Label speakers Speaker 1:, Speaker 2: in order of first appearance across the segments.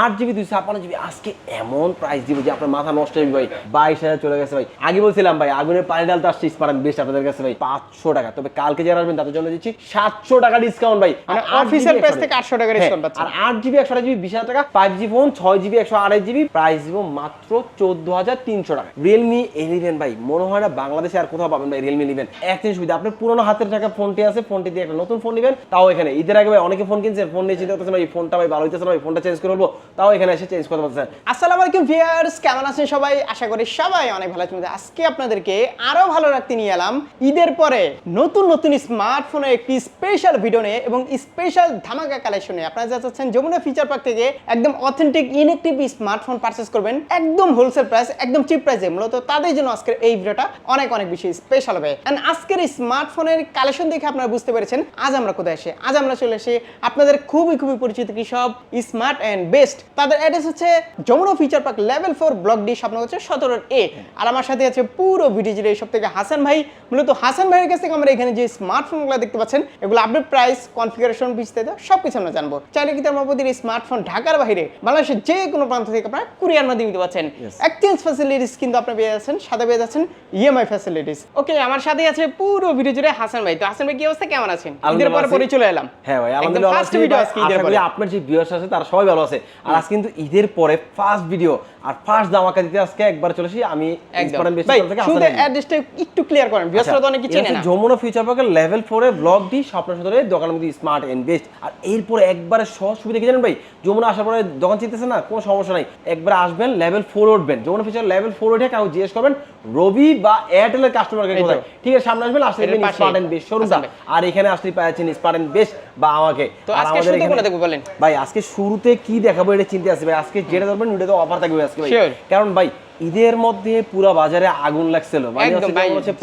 Speaker 1: আট জিবি দুইশো ছাপ্পান্ন জিবি। আজকে এমন প্রাইস দিব যে আপনার মাথা নষ্ট হয়ে ভাই। বাইশ হাজার চলে গেছে ভাই। আগে বলছিলাম ভাই আগুনের পানি ডালতে আসছে স্পারেন বেস্ট আপনাদের কাছে ভাই। পাঁচশো টাকা। তবে কালকে যারা আসবেন তাদের জন্য দিচ্ছি সাতশো টাকা ডিসকাউন্ট ভাই।
Speaker 2: মানে
Speaker 1: আর 8
Speaker 2: official
Speaker 1: GB
Speaker 2: price থেকে 800 টাকা
Speaker 1: হ্যাঁ,
Speaker 2: discount পাচ্ছেন।
Speaker 1: আর আট জিবি একশো জিবি বিশ হাজার টাকা। ফাইভ জি ফোন ছয় জিবি একশো আড়াই জিবি। প্রাইস দিব মাত্র চোদ্দ হাজার তিনশো টাকা। রিয়েলমি ইলেভেন ভাই মনে হয় না বাংলাদেশে আর কোথাও পাবেন ভাই রিয়েলমি ইলেভেন এক জিনিস সুবিধা আপনার পুরোনো হাতের টাকা ফোনটি আছে ফোনটি দিয়ে একটা নতুন ফোন নেবেন তাও এখানে। ঈদের আগে ভাই অনেকে ফোন কিনছেন ফোন নিয়ে চিন্তা করতেছেন ভাই এই ফোনটা ভাই ভালো হইতেছে না ভাই ফোনটা চেঞ্জ করে বলব তাও এখানে এসে চেঞ্জ করতে পারতেছেন
Speaker 2: আসসালামু আলাইকুম ভিউয়ার্স কেমন আছেন সবাই? আশা করি সবাই অনেক ভালো আছেন। আজকে আপনাদেরকে আরও ভালো রাখতে নিয়ে এলাম ঈদের পরে নতুন নতুন স্মার্টফোনের একটি স্পেশাল ভিডিও নিয়ে এবং স্পেশাল ধামাকা কালেকশনে আপনারা যা চাচ্ছেন যমুনা ফিচার পার্ক থেকে একদম অথেন্টিক ইনেকটিভ স্মার্টফোন পারচেস করবেন, একদম হোলসেল প্রাইস একদম চিপ প্রাইসে মূলত তাদের জন্য আজকের এই ভিডিওটা অনেক অনেক বেশি স্পেশাল হবে। এন্ড আজকের স্মার্টফোনের কালেকশন দেখে আপনারা বুঝতে পেরেছেন, আজ আমরা কোথায় এসে, আজ আমরা চলে এসে আপনাদের খুবই খুবই পরিচিত কি সব স্মার্ট অ্যান্ড বেস্ট তাদের অ্যাড্রেস হচ্ছে Jamuna feature park level four block D Swapno হচ্ছে সতেরো এ আর আমার সাথে আছে পুরো ভিডিও জুড়ে এইসব থেকে হাসান ভাই। মূলত হাসান ভাইয়ের কাছ থেকে আমরা এখানে যে স্মার্টফোনগুলো দেখতে পাচ্ছেন এগুলো আপডেট প্রাইস কনফিগারেশন বিস্তারিত সব কিছু আমরা জানব। চাইলে কিন্তু আমাদের এই স্মার্টফোন ঢাকার বাইরে বাংলাদেশের যে কোনো প্রান্ত থেকে আপনারা কুরিয়ার মাধ্যমে দিতে পারছেন। এক্সচেঞ্জ ফ্যাসিলিটিস কিন্তু আপনি পেয়ে যাচ্ছেন সাথে পেয়ে যাচ্ছেন ইএমআই ফ্যাসিলিটিস ওকে আমার সাথে আছে পুরো ভিডিও জুড়ে হাসান ভাই। তো হাসান ভাই কি অবস্থা? কেমন আছেন? ঈদের পরে পরে চলে এলাম।
Speaker 1: হ্যাঁ ভাই আলহামদুলিল্লাহ
Speaker 2: ফার্স্ট ভিডিও আজকে ঈদের পরে।
Speaker 1: আপনার যে ভিউয়ার্স আছে তারা সবাই ভালো আছে। আর আজ কিন্তু ঈদের পরে ফার্স্ট ভিডিও আর ফার্স্ট ধামাকা দিতে আজকে একবার চলে এসেছি। আমি ইন্সপারেন্ট বেশি থেকে আলী।
Speaker 2: অ্যাড্রেসটা একটু ক্লিয়ার করেন ভিউয়ার্সরা তো অনেক চেনে না।
Speaker 1: যমুনা ফিউচার পার্কের লেভেল ফোরে ব্লক ডি স্বপ্ন সদরে দোকানের মধ্যে স্মার্ট এন্ড বেস্ট আর এরপরে একবারে সহজ সুবিধা কি জানেন ভাই? যমুনা আসার পরে দোকান চিনতেছে না? কোনো সমস্যা নাই। একবার আসবেন লেভেল ফোর উঠবেন। যমুনা ফিউচার লেভেল ফোর উঠে কাউ জিজ্ঞেস করবেন রবি বা এয়ারটেলের কাস্টমার কেয়ার
Speaker 2: এই
Speaker 1: কোথায়? ঠিক আছে সামনে আসবেন আসলে স্মার্ট এন্ড বেস্ট শোরুমটা
Speaker 2: আচ্ছা
Speaker 1: আর এখানে আসলে পাচ্ছেন স্মার্ট এন্ড বেস্ট বা আমাকে।
Speaker 2: তো আজকে শুরুতে কোনটা দেখব বলেন?
Speaker 1: ভাই আজকে শুরুতে কি দেখাবো এটা চিন্তা আছে ভাই। আজকে যেটা ধরবেন ওটা তো অফার থাকবে আজকে ভাই কারণ ভাই ঈদের মধ্যে পুরো বাজারে আগুন লাগছিল। মানে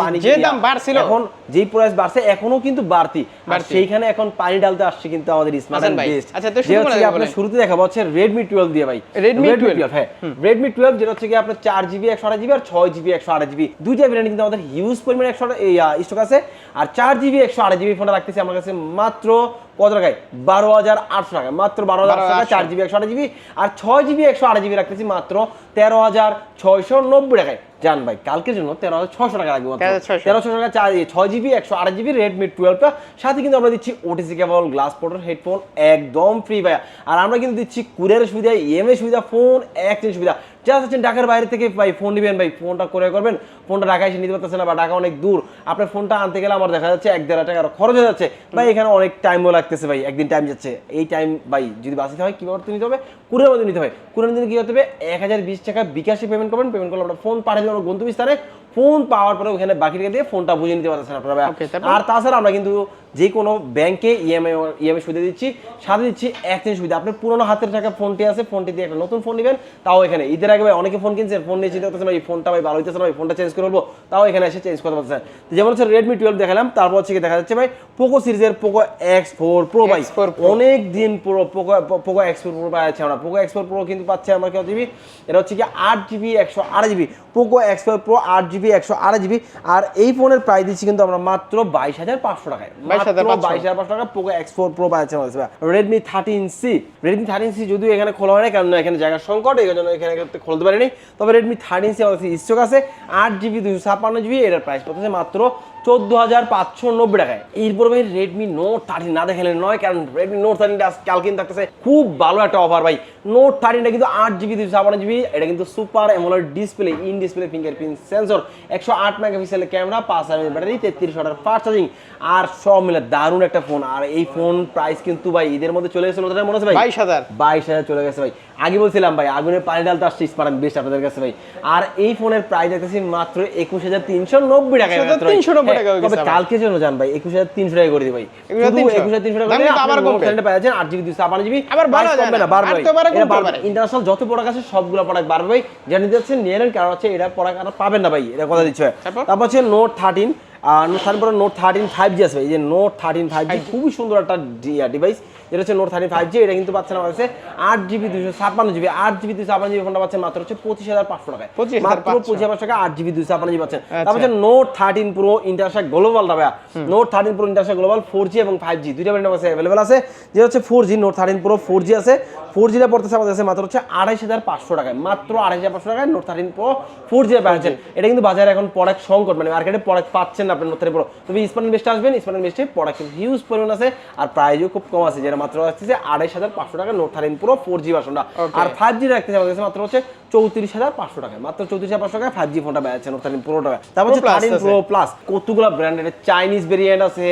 Speaker 1: পানি
Speaker 2: যে দাম বাড়ছিল।
Speaker 1: এখন যেই প্রাইস বাড়ছে এখনও কিন্তু বাড়তি। আর সেইখানে এখন পানি ডালতে আসছে কিন্তু আমাদের স্মার্ট বেস্ট
Speaker 2: আচ্ছা, তো শুরু করে দেবো
Speaker 1: শুরুতে দেখাবো হচ্ছে রেডমি টুয়েলভ দিয়ে ভাই।
Speaker 2: Redmi 12
Speaker 1: হ্যাঁ। রেডমি টুয়েলভ যেটা হচ্ছে কি আপনার চার জিবি একশো আড়াই জিবি আর ছয় জিবি একশো আড়াই জিবি দুইটা ভ্যারিয়েন্ট কিন্তু আমাদের হিউজ পরিমাণে একশো স্টক আছে। আর চার জিবি একশো আড়াই জিবি ফোনটা রাখতেছি আমার কাছে মাত্র কত টাকায়? বারো হাজার আটশো টাকা মাত্র বারো হাজার টাকা চার জিবি একশো আড়াই জিবি আর ছয় জিবি একশো আড়াই জিবি রাখতেছি মাত্র তেরো হাজার ছয়শো নব্বই টাকায়। জান ভাই কালকের জন্য তেরো হাজার ছয়শো টাকা।
Speaker 2: 13,600
Speaker 1: তেরো ছশো টাকা চার ছয় জিবি একশো আড়াই জিবি রেডমি টুয়েলভটা সাথে কিন্তু আমরা দিচ্ছি OTC cable glass porter headphone একদম ফ্রি ভাই আর আমরা কিন্তু দিচ্ছি কুরিয়ারের সুবিধা ইএমআই সুবিধা ফোন একচেঞ্জ সুবিধা। যা আছেন ঢাকার বাইরে থেকে ভাই ফোন নেবেন ভাই ফোনটা করে করবেন। ফোনটা ঢাকায় এসে নিতে পারতেছে না বা ঢাকা অনেক দূর। আপনার ফোনটা আনতে গেলে আমার দেখা যাচ্ছে এক দেড় টাকা খরচ হয়ে যাচ্ছে। ভাই এখানে অনেক টাইমও লাগতেছে ভাই একদিন টাইম যাচ্ছে। এই টাইম ভাই যদি বাসিতে হয় কীভাবে করতে নিতে হবে? কুরিয়ার মধ্যে নিতে হয় কুরিয়ার মধ্যে কী করতে হবে এক হাজার বিশ টাকা বিকাশে পেমেন্ট করবেন। পেমেন্ট করলে আপনার ফোন পাঠিয়ে দেবেন গন্তব্যস্থানে ফোন পাওয়ার পরে ওখানে বাকি রেখে দিয়ে ফোনটা বুঝে নিতে পারতেছেন আপনারা ভাই। আর তাছাড়া আমরা কিন্তু যে কোনো ব্যাংকে ইএমআই ইএমআই সুবিধা দিচ্ছি সাথে দিচ্ছি এক্সচেঞ্জ সুবিধা। আপনার পুরোনো হাতের টাকা ফোনটি আছে ফোনটি দিয়ে একটা নতুন ফোন নেবেন তাও এখানে। ঈদের আগে ভাই অনেকে ফোন কিনছেন ফোন নিয়ে চিন্তা করতেছেন ভাই ফোনটা ভাই ভালো হইতেছে না ভাই ফোনটা চেঞ্জ করে বলব তাও এখানে এসে চেঞ্জ করতে পারতেছেন। যেমন হচ্ছে রেডমি টুয়েলভ দেখালাম তারপর হচ্ছে কি দেখা যাচ্ছে ভাই পোকো সিরিজের পোকো এক্স ফোর প্রো ভাই।
Speaker 2: X4
Speaker 1: অনেক দিন পুরো Poco Poco X four pro পাচ্ছি আমরা। পোকো এক্স ফোর প্রো কিন্তু পাচ্ছে আমরা কত জিবি এটা হচ্ছে কি আট জিবি একশো আট GB Poco X four pro আট জিবি একশো আড়াই জিবি আর এই ফোনের প্রাইস দিচ্ছি কিন্তু আমরা মাত্র বাইশ হাজার পাঁচশো টাকায়।
Speaker 2: 22,500
Speaker 1: বাইশ হাজার পাঁচশো টাকা পোকো এক্স ফোর প্রো আছে আমাদের Redmi thirteen C Redmi thirteen C যদিও এখানে খোলা হয় না কারণ এখানে জায়গার সংকট এই জন্য এখানে খুলতে পারিনি। তবে রেডমি থার্টিন সি আমাদের ইচ্ছুক আছে আট জিবি দুশো ছাপ্পান্ন জিবি এটার প্রাইস পড়তেছে মাত্র চোদ্দ হাজার পাঁচশো নব্বই টাকায়। এরপর ভাই রেডমি নোট থার্টিন না দেখালে নয় কারণ রেডমি নোট থার্টিনটা কাল কিন্তু থাকতেছে। খুব ভালো একটা অফার ভাই। নোট থার্টিনটা কিন্তু আট জিবি দুশো ছাপ্পান্ন জিবি এটা কিন্তু super AMOLED display in display fingerprint sensor একশো আট মেগাপিক্সেলের ক্যামেরা পাঁচ হাজার ব্যাটারি তেত্রিশ ওয়াটার ফাস্ট চার্জিং আর সব মিলে দারুণ একটা ফোন আর এই ফোন প্রাইস কিন্তু ভাই ঈদের মধ্যে চলে গেছিল মনে আছে ভাই?
Speaker 2: বাইশ হাজার।
Speaker 1: বাইশ হাজার চলে গেছে ভাই। আগে বলছিলাম ভাই আগুনের পানি ডালতে আসছে স্পার্টান বেস্ট আপনাদের কাছে ভাই। আর এই ফোনের প্রাইস দেখতেছি মাত্র একুশ হাজার তিনশো নব্বই টাকা
Speaker 2: 21,390 টাকা
Speaker 1: করে
Speaker 2: আবার
Speaker 1: ইন্টারন্যাশনাল যত প্রোডাক্ট আছে সবগুলো প্রোডাক্ট বাড়বে ভাই। যাচ্ছেন নিয়ে নেন কারণ হচ্ছে এটা প্রোডাক্ট পাবেন না ভাই। এটা কথা দিচ্ছে
Speaker 2: তারপর?
Speaker 1: হচ্ছে নোট 13 তারপরে নোট থার্টিন ফাইভ জি আসবে। এই যে নোট থার্টিন ফাইভ জি খুবই সুন্দর একটা ডিভাইস যেটা হচ্ছে নোট থার্টিন ফাইভ জি এটা কিন্তু পাচ্ছেন আমার কাছে আট জিবি দুশো ছাপ্পান্ন জিবি আট জিবি দুশো ছাপ্পান্ন জিবি ফোনটা পাচ্ছেন মাত্র হচ্ছে পঁচিশ হাজার পাঁচশো টাকায়। মাত্র পঁচিশ। হাজার টাকা আট জিবি দুশো ছাপ্পান্ন জিবি পাচ্ছেন। তারপর হচ্ছে নোট থার্টিন প্রো ইন্টারসেক গ্লোবাল দাবা নোট থার্টিন প্রো ইন্টারসেক গ্লোবাল ফোর জি এবং ফাইভ জি দুইটা ব্র্যান্ড কাছে অ্যাভেলেবল আছে। যেটা হচ্ছে four G note thirteen pro four G আছে। ফোর জিটা পড়তেছে আমাদের কাছে মাত্র হচ্ছে আড়াইশ হাজার পাঁচশো টাকায়। মাত্র আড়াইশ হাজার পাঁচশো টাকায় note thirteen pro four G পাচ্ছেন। এটা কিন্তু বাজারে এখন প্রোডাক্ট সংকট। মানে মার্কেটে প্রোডাক্ট পাচ্ছেন আপনার নোট থার্টিন তবে স্পানের বেস্টে আসবেন স্পানের বেস্টে কিন্তু হিউজ পরিমাণ আছে আর প্রাইজও খুব কম আছে যেটা মাত্র আসছে আড়াইশ হাজার পাঁচশো টাকা নোট থার্টিন পুরো ফোর জি ভার্সনটা আর ফাইভ জি রাখতেছে আমাদের কাছে মাত্র হচ্ছে চৌত্রিশ হাজার পাঁচশো টাকা। মাত্র চৌত্রিশ হাজার পাঁচশো টাকা ফাইভ জি ফোনটা বেড়াচ্ছে নোট থার্টিন পুরো টাকা তারপর হচ্ছে থার্টিন প্রো প্লাস কতগুলো ব্র্যান্ডের চাইনিজ ভেরিয়েন্ট আছে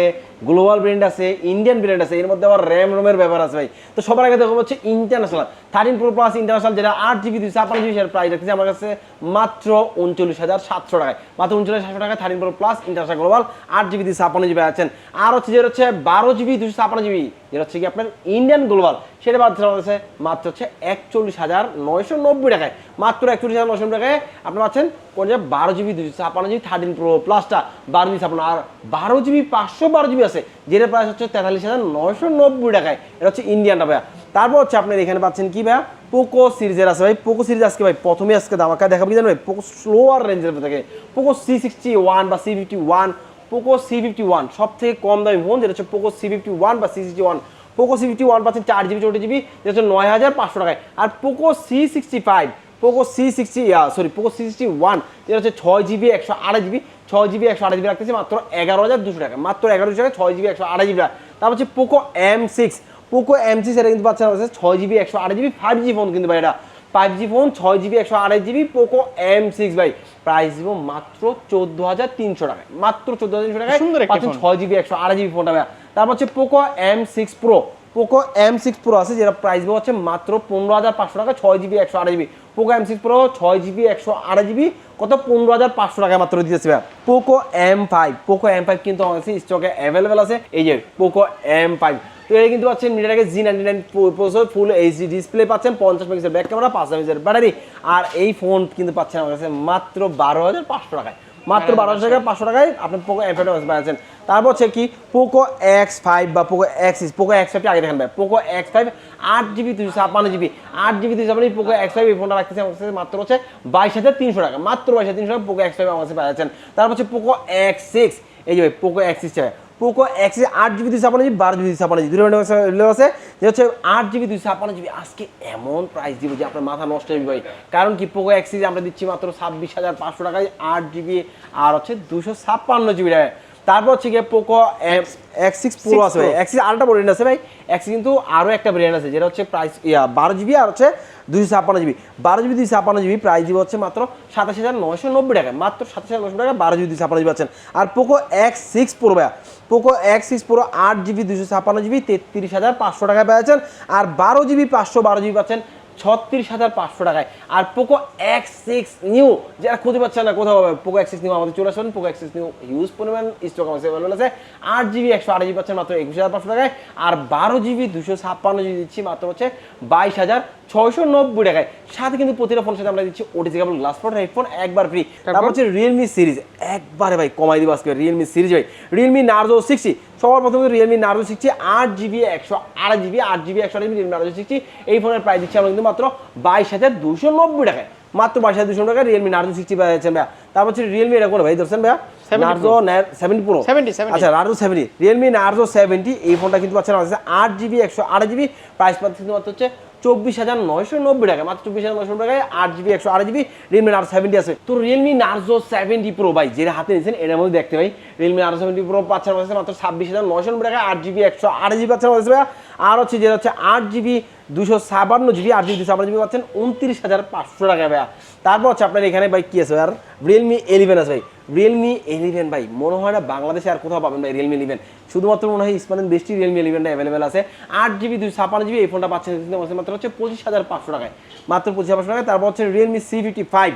Speaker 1: গ্লোবাল ব্র্যান্ড আছে ইন্ডিয়ান ব্র্যান্ড আছে, এর মধ্যে আবার র্যাম রোমের ব্যাপার আছে ভাই। তো সবার আগে দেখো হচ্ছে international thirteen pro plus international যেটা আট জিবি দুইশো ছাপ্পান্ন জিবি সেটার প্রাইস রাখছে আমার কাছে মাত্র উনচল্লিশ হাজার সাতশো টাকায়। মাত্র উনচল্লিশ সাতশো টাকায় thirteen pro plus international global আট জিবি দুইশো ছাপ্পান্ন জিবি আছেন আর হচ্ছে যেটা হচ্ছে বারো জিবি দুশো ছাপ্পান্ন জিবি যেটা হচ্ছে কি আপনার ইন্ডিয়ান গ্লোবাল সেটা পাচ্ছেন আমার কাছে মাত্র হচ্ছে একচল্লিশ হাজার নয়শো নব্বই টাকায়। মাত্র একচল্লিশ হাজার নয়শো টাকায় আপনি পাচ্ছেন কোন বারো জিবি, দুশো ছাপ্পান্ন জিবি থার্টিন প্রো প্লাসটা বারো জিবি ছাপ্পান্ন। আর বারো জিবি পাঁচশো বারো জিবি আছে, যেটা প্রাইস হচ্ছে তেতাল্লিশ হাজার নয়শো নব্বই টাকায়। এটা হচ্ছে ইন্ডিয়ানটা ভাইয়া। তারপর হচ্ছে আপনার এখানে পাচ্ছেন কি ভাইয়া? পোকো সিরিজের আছে ভাই। পোকো সিরিজ আজকে ভাই, প্রথমে আজকে দামাকা দেখাবো। কি জানেন ভাই? পোকো স্লোয়ার রেঞ্জের থেকে। পোকো সি সিক্সটি ওয়ান বা C fifty one Poco C fifty one সব থেকে কম দামি ফোন যেটা হচ্ছে পোকো সি ফিফটি ওয়ান বা C sixty one Poco C fifty one পাচ্ছেন চার জিবি চৌটি জিবি যেটা নয় হাজার পাঁচশো টাকায়। আর Poco C sixty five Poco C sixty sorry Poco C sixty one যেটা হচ্ছে ছয় জিবি একশো আড়াই জিবি ছয় জিবি একশো আড়াই জিবি রাখতেছে, মাত্র এগারো হাজার দুশো টাকা। মাত্র এগারো টাকা, ছয় জিবি একশো আড়াই জিবি তারপর হচ্ছে Poco M six Poco M six এটা কিন্তু পাচ্ছে ছয় জিবি একশো আড়াই জিবি ফাইভ জি ফোন কিন্তু ভাই এটা। ফাইভ জি ফোন ছয় জিবি একশো আড়াই জিবি পোকো এম সিক্স ভাই প্রাইস দিব মাত্র চোদ্দ হাজার তিনশো টাকায়। মাত্র চোদ্দ হাজার তিনশো টাকায়
Speaker 2: সুন্দর একটি
Speaker 1: পাচ্ছেন। ছয় জিবি একশো আড়াই জিবি ফোনটা তারপর হচ্ছে Poco M six pro Poco M six pro আছে যেটা প্রাইস হচ্ছে মাত্র পনেরো হাজার পাঁচশো টাকা ছয় জিবি একশো আড়াই GB Poco M six pro ছয় জিবি একশো আড়াই জিবি কত পনেরো হাজার পাঁচশো টাকা মাত্র দিতেছে ভাইয়া। Poco M five Poco M five কিন্তু স্টকে অ্যাভেলেবেল আছে। এই যে পোকো এম ফাইভ তো এটা কিন্তু পাচ্ছেন MediaTek G ninety nine processor full HD display পাচ্ছেন পঞ্চাশ মেগাপিক্সেল ব্যাক ক্যামেরা পাঁচ মেগাপিক্সেল ব্যাটারি আর এই ফোন কিন্তু পাচ্ছেন আমার কাছে মাত্র বারো হাজার পাঁচশো টাকায়। মাত্র বারো হাজার টাকা পাঁচশো টাকায় আপনি পোকো ফাইভ পাচ্ছেন। তারপর হচ্ছে কি পোকো এক্স ফাইভ বা পোকো এক্স পোকো এক্স ফাইভটি আগে দেখেন ভাই। পোকো এক্স ফাইভ আট জিবি দুশো ছাপ্পান্ন জিবি আট জিবি দুশো ছাপ্পান্ন পোকো এক্স ফাইভ এই ফোনটা রাখতেছে আমার কাছে মাত্র হচ্ছে বাইশ হাজার তিনশো টাকা। মাত্র বাইশ হাজার তিনশো টাকা পোকো এক্স ফাইভ আমার কাছে পাচ্ছেন। তারপর হচ্ছে পোকো এক্স সিক্স এই যে ভাই Poco X six Poco X আট জিবি দুশো ছাপান্ন জিবি, বারো জিবি দুশো ছাপান্ন জিবি। দুটো আছে যে হচ্ছে আট জিবি দুশো ছাপান্ন জিবি। আজকে এমন প্রাইস দিব যে আপনার মাথা নষ্ট হয়ে ভাই। কারণ কি পোকো এক্সিস আমরা দিচ্ছি মাত্র ছাব্বিশ হাজার পাঁচশো টাকায় আট জিবি, আর হচ্ছে দুশো ছাপ্পান্ন জিবি টাকায় তারপর হচ্ছে গিয়ে পোকো এক্স সিক্স প্রো আছে ভাই। এক্স আরেকটা ব্র্যান্ড আছে ভাই। এক্স কিন্তু আরও একটা ব্র্যান্ড আছে যেটা হচ্ছে প্রাইস ইয়া বারো জিবি আর হচ্ছে দুইশো ছাপ্পান্ন জিবি বারো জিবি দুইশো ছাপ্পান্ন জিবি প্রাইস দিব হচ্ছে মাত্র সাতাশ হাজার নয়শো নব্বই টাকা মাত্র সাতাশ হাজার নয়শো টাকা বারো জিবি দুইশো ছাপ্পান্ন জিবি পাচ্ছেন। আর পোকো এক্স সিক্স প্রো ভাইয়া। পোকো এক্স সিক্স প্রো আট জিবি দুশো ছাপ্পান্ন জিবি তেত্রিশ হাজার পাঁচশো টাকায় পেয়েছেন আর বারো জিবি পাঁচশো বারো জিবি পাচ্ছেন ছত্রিশ হাজার পাঁচশো টাকায়। আর পোকো এক্স সিক্স নিউ যারা খুঁজে পাচ্ছে না কোথাও পোকো এক্স সিক্স নিউ আমাদের চলে আসবেন Poco X six new use পরিমাণ স্টক আমাদের অ্যাভেলেবল আছে। আট জিবি একশো আট জিবি পাচ্ছেন মাত্র একুশ হাজার পাঁচশো টাকায়। আর বারো জিবি দুশো ছাপ্পান্ন জিবি দিচ্ছি মাত্র হচ্ছে বাইশ হাজার ছয়শো নব্বই টাকায়। সাথে কিন্তু প্রতিটা ফোনের সাথে আমরা দিচ্ছি OTC cable glass phone headphone একবার ফ্রি তারপর? হচ্ছে রিয়েলমি সিরিজ একবারে ভাই কমাই দিব আজকে রিয়েলমি সিরিজ ভাই। রিয়েলমি নার্জো সিক্সটি সবার প্রথমে রিয়েলমি নার্জো সিক্সটি আট জিবি একশো আড়াই জিবি আট জিবি একশো আড়াই রিয়েলমি নার্জো সিক্সটি এই ফোনের প্রাইস দিচ্ছি আমরা কিন্তু মাত্র বাইশ হাজার দুশো নব্বই টাকায়। মাত্র বাইশ হাজার দুশো টাকা রিয়েলমি নার্জো সিক্সটি পাচ্ছেন ভাইয়া। তারপর হচ্ছে রিয়েলমি এটা কোনো ভাই ধরছেন ভাইয়া?
Speaker 2: 70
Speaker 1: নার্জো সেভেন্টি প্রো
Speaker 2: 70, 70
Speaker 1: আচ্ছা Narzo seventy Realme Narzo seventy এই ফোনটা কিন্তু পাচ্ছেন আট জিবি একশো আড়াই জিবি প্রাইস পাচ্ছেন কিন্তু মাত্র হচ্ছে চব্বিশ হাজার নয়শো নব্বই টাকা মাত্র চব্বিশ হাজার নয়শো নব্বই টাকায় আট জিবি, একশো আট জিবি রিয়েলমি নার্জো সেভেন্টি আছে। তো রিয়েলমি নার্জো সেভেন্টি প্রো ভাই, যেটা হাতে নিয়েছেন এর মধ্যে দেখতে ভাই রিয়েলমি নার্জো সেভেন্টি প্রো পাচ্ছেন আমাদের মাত্র ছাব্বিশ হাজার নয়শো নব্বই টাকা আট জিবি, একশো আট জিবি পাচ্ছেন আমাদের আর হচ্ছে যেটা হচ্ছে আট জিবি দুশো ছাপান্ন জিবি আট জিবি দুশো ছাপান্ন জিবি পাচ্ছেন, উনত্রিশ হাজার পাঁচশো টাকা ভাইয়া। তারপর হচ্ছে আপনার এখানে ভাই কি আছে আর রিয়েলমি এলিভেন আছে ভাই। রিয়েলমি এলিভেন ভাই, মনে হয় না বাংলাদেশে আর কোথাও পাবেন ভাই রিয়েলমি এলিভেন শুধুমাত্র মনে হয় স্মার্ট বেশি রিয়েলমি এলিভেনটা অ্যাভেলেবেল আছে। আট জিবি দুশো ছাপান্ন জিবি এই ফোনটা পাচ্ছেন মাত্র হচ্ছে পঁচিশ হাজার পাঁচশো টাকায়। মাত্র পঁচিশ হাজার পাঁচশো টাকায়। তারপর হচ্ছে Realme C fifty five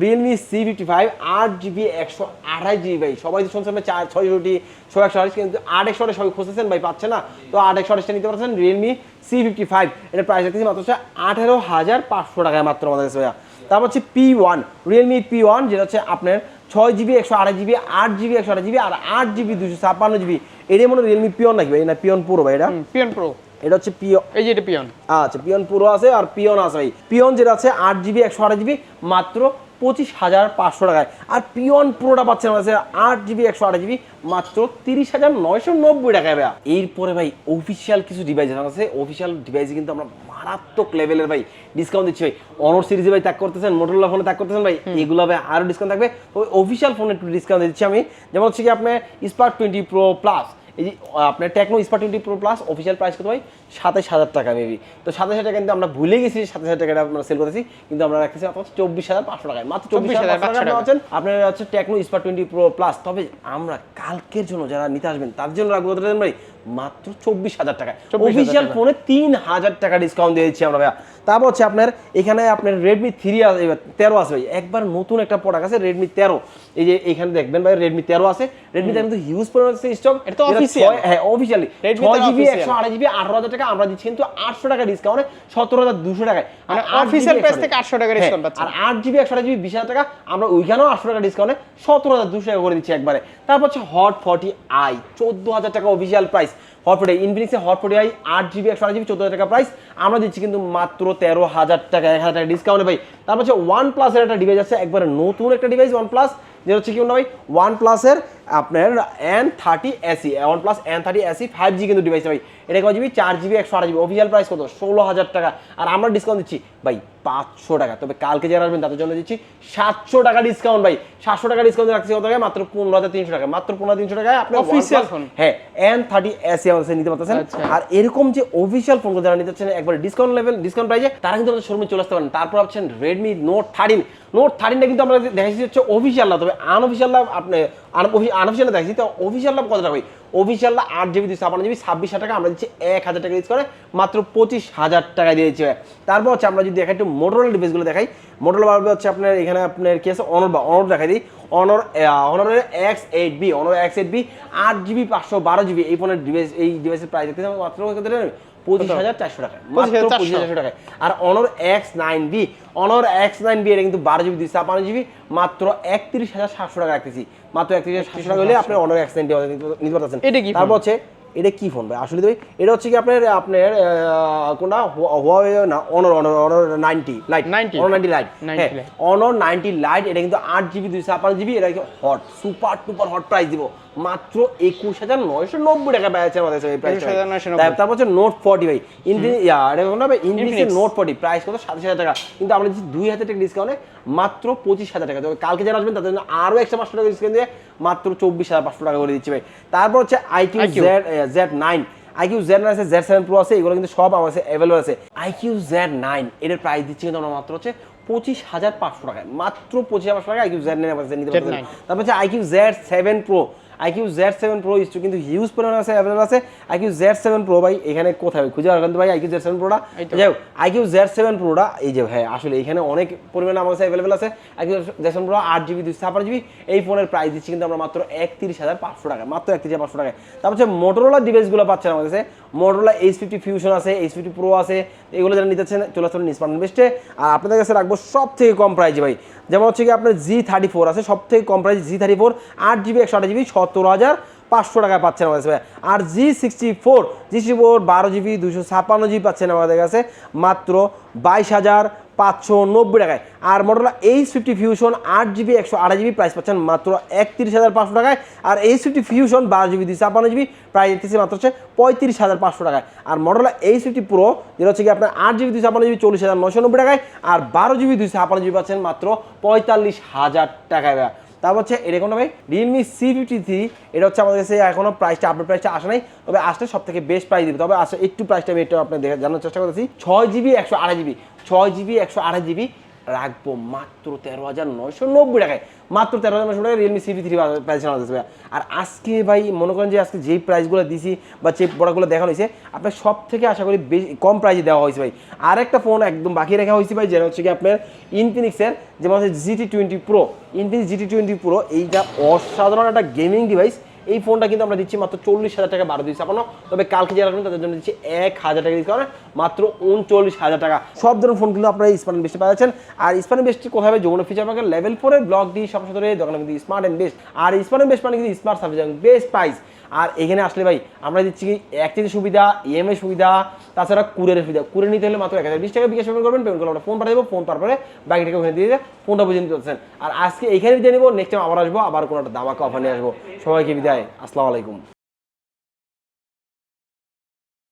Speaker 1: Realme C fifty five আট জিবি একশো আড়াই জিবি ভাই সবাই তো শুনছেন ভাই চার ছয় জিবি ছয় একশো আড়াইশ কিন্তু আট একশো আড়াইশ সবাই খুঁজতেছেন ভাই পাচ্ছে না। তো আট একশো আড়াইশটা নিতে পারছেন রিয়েলমি সি ফিফটি ফাইভ এটার প্রাইস রাখতেছি মাত্র হচ্ছে আঠেরো হাজার পাঁচশো টাকায় মাত্র আমাদের কাছে ভাইয়া। তারপর হচ্ছে P one Realme P one যেটা হচ্ছে আপনার ছয় জিবি একশো আড়াই জিবি আট জিবি একশো আড়াই জিবি আর আট জিবি দুশো ছাপ্পান্ন জিবি এটাই মনে রিয়েলমি পিওন নাকি ভাই? না পিওন পুরো ভাই এটা?
Speaker 2: পিয়ন প্রো
Speaker 1: এটা হচ্ছে পিও
Speaker 2: এই যে এটা পিয়ন
Speaker 1: আচ্ছা পিয়ন পুরো আছে আর পিয়ন আছে ভাই। পিয়ন যেটা আছে আট জিবি একশো আঠাশ জিবি মাত্র পঁচিশ হাজার পাঁচশো টাকায়। আর পিয়ন পুরোটা পাচ্ছেন আমাদের আট জিবি একশো আঠাশ জিবি মাত্র তিরিশ হাজার নয়শো নব্বই টাকায় ভাই এরপরে ভাই অফিসিয়াল কিছু ডিভাইস আছে অফিসিয়াল ডিভাইসে কিন্তু আমরা মারাত্মক লেভেলের ভাই ডিসকাউন্ট দিচ্ছি ভাই। অনর সিরিজে ভাই ত্যাগ করতেছেন মোটরোলা ফোনে ত্যাগ করতেছেন ভাই এগুলো ভাই আরও ডিসকাউন্ট থাকবে। তবে অফিসিয়াল ফোনে একটু ডিসকাউন্ট দিচ্ছি আমি। যেমন হচ্ছে কি আপনার স্পার্ক টোয়েন্টি প্রো প্লাস এই যে আপনার Tecno Spark twenty pro plus official price কত ভাই? সাতাশ হাজার টাকা মেবি তো সাতাশ হাজার টাকা কিন্তু আমরা ভুলে গেছি সাতাশ হাজার টাকাটা আমরা সেল করেছি কিন্তু আমরা রাখতেছি আপনার চব্বিশ হাজার পাঁচশো টাকায়। মাত্র চব্বিশ হাজার পাঁচশো টাকা পাচ্ছেন। আপনার হচ্ছে Tecno Spark twenty pro plus তবে আমরা কালকের জন্য যারা নিতে আসবেন তার জন্য রাখব কত ভাই? মাত্র চব্বিশ হাজার টাকা। অফিসিয়াল ফোনে তিন হাজার টাকা ডিসকাউন্ট দিয়েছি আমরা ভাইয়া। তারপর হচ্ছে আপনার এখানে আপনার রেডমি থ্রি তেরো আছে ভাই। একবার নতুন একটা প্রোডাক্ট আছে রেডমি তেরো। এই যে এখানে দেখবেন ভাই রেডমি তেরো আছে। রেডমি তেরো কিন্তু হিউজ পরিমাণ স্টক। হ্যাঁ অফিসিয়ালি ছয় জিবি। একশো আড়াই জিবি আঠারো হাজার টাকা আমরা দিচ্ছি কিন্তু আটশো টাকা ডিসকাউন্টে সতেরো হাজার দুশো টাকায়।
Speaker 2: মানে
Speaker 1: 8GB
Speaker 2: price থেকে 800 টাকা discount
Speaker 1: হ্যাঁ, আর আট জিবি একশো জিবি বিশ হাজার টাকা আমরা ওইখানেও আটশো টাকা ডিসকাউন্টে সতেরো হাজার দুশো টাকা করে দিচ্ছি একবারে। তারপর হচ্ছে হট ফর্টি আই চোদ্দ হাজার টাকা অফিসিয়াল প্রাইস হট ফর্টি ইনফিনিক্সে হট ফর্টি আই আট জিবি একশো জিবি চোদ্দ হাজার টাকা প্রাইস আমরা দিচ্ছি কিন্তু মাত্র তেরো হাজার টাকা এক হাজার টাকা ডিসকাউন্টে ভাই। তারপর হচ্ছে ওয়ান প্লাসের একটা ডিভাইস আছে একবারে নতুন একটা ডিভাইস ওয়ান প্লাস যেটা হচ্ছে কি ভাই? ওয়ান প্লাসের আপনার N thirty SE one plus N thirty SE five G কিন্তু ডিভাইস ভাই। এটা কত জিবি চার জিবি একশো আট জিবি অফিসিয়াল প্রাইস কত? ষোলো হাজার টাকা। আর আমরা ডিসকাউন্ট দিচ্ছি ভাই পাঁচশো টাকা। তবে কালকে যারা আসবেন তাদের জন্য দিচ্ছি সাতশো টাকা ডিসকাউন্ট ভাই। সাতশো টাকা ডিসকাউন্ট রাখছি কত টাকা মাত্র পনেরো হাজার তিনশো টাকা। মাত্র পনেরো তিনশো টাকায় আপনি অফিসিয়াল
Speaker 2: phone।
Speaker 1: হ্যাঁ এন থার্টি এসি আমাদের নিতে পারতেছেন।
Speaker 2: আচ্ছা।
Speaker 1: আর এরকম যে অফিসিয়াল ফোন যারা নিতে চাচ্ছেন একবার ডিসকাউন্ট লেভেল ডিসকাউন্ট প্রাইজে তারা কিন্তু আমাদের শোরুমে চলে আসতে পারেন। তারপর ভাবছেন রেডমি নোট থার্টিন নোট থার্টিনটা কিন্তু আমরা দেখাচ্ছি হচ্ছে অফিসিয়াল না তবে আনঅফিসিয়াল আপনি আনঅফিসিয়াল দেখাচ্ছি তো অফিসিয়াল লাভ কত টাকা ভাই অফিসিয়াল আট জিবি দুশো ছাপান্ন জিবি ছাব্বিশ হাজার টাকা। আমরা দিচ্ছি এক হাজার টাকা ইউজ করে মাত্র পঁচিশ হাজার টাকা দিয়েছি তারপর হচ্ছে আমরা যদি দেখাই একটু মোটরোলা ডিভাইসগুলো দেখাই। মোটরোলা হচ্ছে আপনার এখানে আপনার কি আছে? অনর বা অনর দেখাই দিই। Honor অনরের X eight B Honor X eight B আট জিবি পাঁচশো বারো জিবি এই ফোনের ডিভাইস এই ডিভাইসের প্রাইস দেখতে মাত্র পঁচিশ হাজার চারশো টাকা। মাত্র
Speaker 2: 25,400
Speaker 1: পঁচিশ হাজার টাকায়। আর Honor X nine B Honor X nine B এটা কিন্তু বারো জিবি দুইশো ছাপান্ন জিবি মাত্র একত্রিশ হাজার সাতশো টাকা রাখতেছি। মাত্র একত্রিশ হাজার সাতশো টাকা হলে আপনি অনেক অ্যাক্সিডেন্ট নিতে পারতেছেন।
Speaker 2: এটা কি
Speaker 1: তারপর হচ্ছে এটা কি ফোন ভাই? আসলে ভাই এটা হচ্ছে কি আপনার আপনার কোনটা? হুয়াওয়ে না অনর অনর অনর নাইনটি লাইট
Speaker 2: 90
Speaker 1: অনর নাইনটি লাইট
Speaker 2: 90
Speaker 1: হ্যাঁ। অনর নাইনটি লাইট এটা কিন্তু আট জিবি দুইশো ছাপান্ন জিবি এটা hot super duper hot price দিব। মাত্র একুশ হাজার নয়শো নব্বই টাকা পেয়েছে আমাদের এই প্রাইস তারপর হচ্ছে নোট ফর্টি ভাই। ইনফিনিক্সের নোট ফর্টি প্রাইস কত? সাতাশ হাজার টাকা। কিন্তু আমরা দিচ্ছি দুই হাজার টাকা ডিসকাউন্টে মাত্র পঁচিশ হাজার টাকা। তবে কালকে যারা আসবেন তাদের জন্য আরও একশো পাঁচশো টাকা ডিসকাউন্ট দিয়ে মাত্র চব্বিশ হাজার পাঁচশো টাকা করে দিচ্ছি ভাই। তারপর হচ্ছে iQOO Z Z nine iQOO Z nine আছে জেড সেভেন প্রো আছে এগুলো কিন্তু সব আমার কাছে অ্যাভেলেবল আছে। আইকিউ জেড নাইন এটার প্রাইস দিচ্ছি কিন্তু আমরা মাত্র হচ্ছে পঁচিশ হাজার পাঁচশো টাকায়। মাত্র পঁচিশ হাজার পাঁচশো টাকা আইকিউ জেড নাইন আমার কাছে নিতে
Speaker 2: Z9
Speaker 1: পারবেন তারপর হচ্ছে iQOO Z seven pro iQOO Z seven pro is to কিন্তু হিউজ পরিমাণ আছে অ্যাভেলেবল আছে। আইকিউ জেড সেভেন প্রো ভাই এখানে কোথায়? খুঁজে তো ভাই আইকিউ জেড সেভেন প্রোটা যাই হোক আইকিউ জেড সেভেন প্রোটা এই যে হ্যাঁ আসলে এখানে অনেক পরিমাণে আমার কাছে অ্যাভেলেবল আছে। আইকিউ জেড সেভেন প্রো আট জিবি দুশো ছাপান জিবি এই ফোনের প্রাইস দিচ্ছি কিন্তু আমরা মাত্র একত্রিশ হাজার পাঁচশো টাকা মাত্র একত্রিশ হাজার পাঁচশো টাকা তারপর হচ্ছে মোটোরোলার ডিভাইসগুলো পাচ্ছেন আমাদের কাছে। মোটরোলা এইচ ফিফটি ফিউশন আছে এইচ ফিফটি প্রো আছে, এগুলো যারা নিতে চান চলে আসলে নিসপান বেস্টে আর আপনাদের কাছে রাখব সব থেকে কম প্রাইজে ভাই। যেমন হচ্ছে কি আপনার জি থার্টি ফোর আছে সব থেকে কম প্রাইজ জি থার্টি ফোর আট জিবি একশো আট জিবি সতেরো হাজার পাঁচশো টাকায় পাচ্ছেন আমাদের কাছে আর G sixty four G sixty four বারো জিবি দুশো ছাপ্পান্ন জিবি পাচ্ছেন আমাদের কাছে। মাত্র বাইশ হাজার পাঁচশো নব্বই টাকায়। আর মডেলা এইচ ফিফটি ফিউশন আট জিবি একশো আড়াই জিবি প্রাইস পাচ্ছেন মাত্র একত্রিশ হাজার পাঁচশো টাকায়। আর এইচ ফিফটি ফিউশন বারো জিবি দুশো ছাপ্পান্ন জিবি প্রাইস দিতেছে মাত্র হচ্ছে পঁয়ত্রিশ হাজার পাঁচশো টাকায়। আর মডেলা এইচ ফিফটি প্রো যেটা হচ্ছে কি আপনার আট জিবি দুশো ছাপ্পান্ন জিবি চল্লিশ হাজার নশো নব্বই টাকায়। আর বারো জিবি দুশো ছাপ্পান্ন জিবি পাচ্ছেন মাত্র পঁয়তাল্লিশ হাজার টাকায়। তারপর হচ্ছে এটা কোনো ভাই? রিয়েলমি সি ফিফটি থ্রি এটা হচ্ছে আমাদের কাছে এখনও প্রাইসটা আপডেট প্রাইসটা আসে নাই। তবে আসলে সব থেকে বেস্ট প্রাইস দিবে। তবে আসলে একটু প্রাইসটা আমি একটু আপনার দেখে জানার চেষ্টা করেছি ছয় জিবি একশো আড়াই জিবি ছয় জিবি একশো আড়াই জিবি রাখব মাত্র তেরো হাজার নয়শো নব্বই টাকায়। মাত্র তেরো হাজার নয়শো টাকায় রিয়েলমি সিভি থ্রি প্রাইস ভাই আর আজকে ভাই মনে করেন যে আজকে যেই প্রাইসগুলো দিছি বা যে প্রোডাক্টগুলো দেখানো হয়েছে, আপনার সব থেকে আশা করি বেশি কম প্রাইসে দেওয়া হয়েছে ভাই। আর একটা ফোন একদম বাকি রাখা হয়েছে ভাই, যেটা হচ্ছে কি আপনার ইনফিনিক্সের যেমন হচ্ছে GT twenty pro Infinix GT twenty pro এইটা অসাধারণ একটা গেমিং ডিভাইস এই ফোনটা কিন্তু আমরা দিচ্ছি মাত্র চল্লিশ হাজার টাকা বারো দিচ্ছি ছাপানো। তবে কালকে যারা আসবেন তাদের জন্য দিচ্ছি এক হাজার টাকা ডিসকাউন্ট মাত্র উনচল্লিশ হাজার টাকা। সব ধরনের ফোন কিন্তু আপনারা স্মার্ট বেস্টে পাওয়া যাচ্ছেন আর স্মার্ট বেস্টটি কোথায় হবে? যমুনা ফিচার পার্কের লেভেল ফোরে ব্লক দিয়ে সব সদরে দোকানে কিন্তু স্মার্ট অ্যান্ড বেস্ট আর স্মার্ট অ্যান্ড বেস্ট মানে কিন্তু স্মার্ট সার্ভিস বেস্ট প্রাইস আর এখানে আসলে ভাই, আমরা দিচ্ছি কি একচেঞ্জ সুবিধা ইএমআই সুবিধা, তাছাড়া কুরের সুবিধা। কুরে নিতে হলে মাত্র এক হাজার বিশ টাকা বিকাশ পেমেন্ট করবেন, পেমেন্ট করলে আমরা ফোন পাঠিয়ে দেবো ফোন পাওয়ার পরে বাকি টাকা ওখানে দিয়ে ফোনটা বুঝে নিতে পারছেন। আর আজকে এখানে বিদায় নেব নেক্সট টাইম আবার আসব, আবার কোনো একটা দামাকে অফার নিয়ে আসব। সবাইকে বিদায়, আসসালামু আলাইকুম।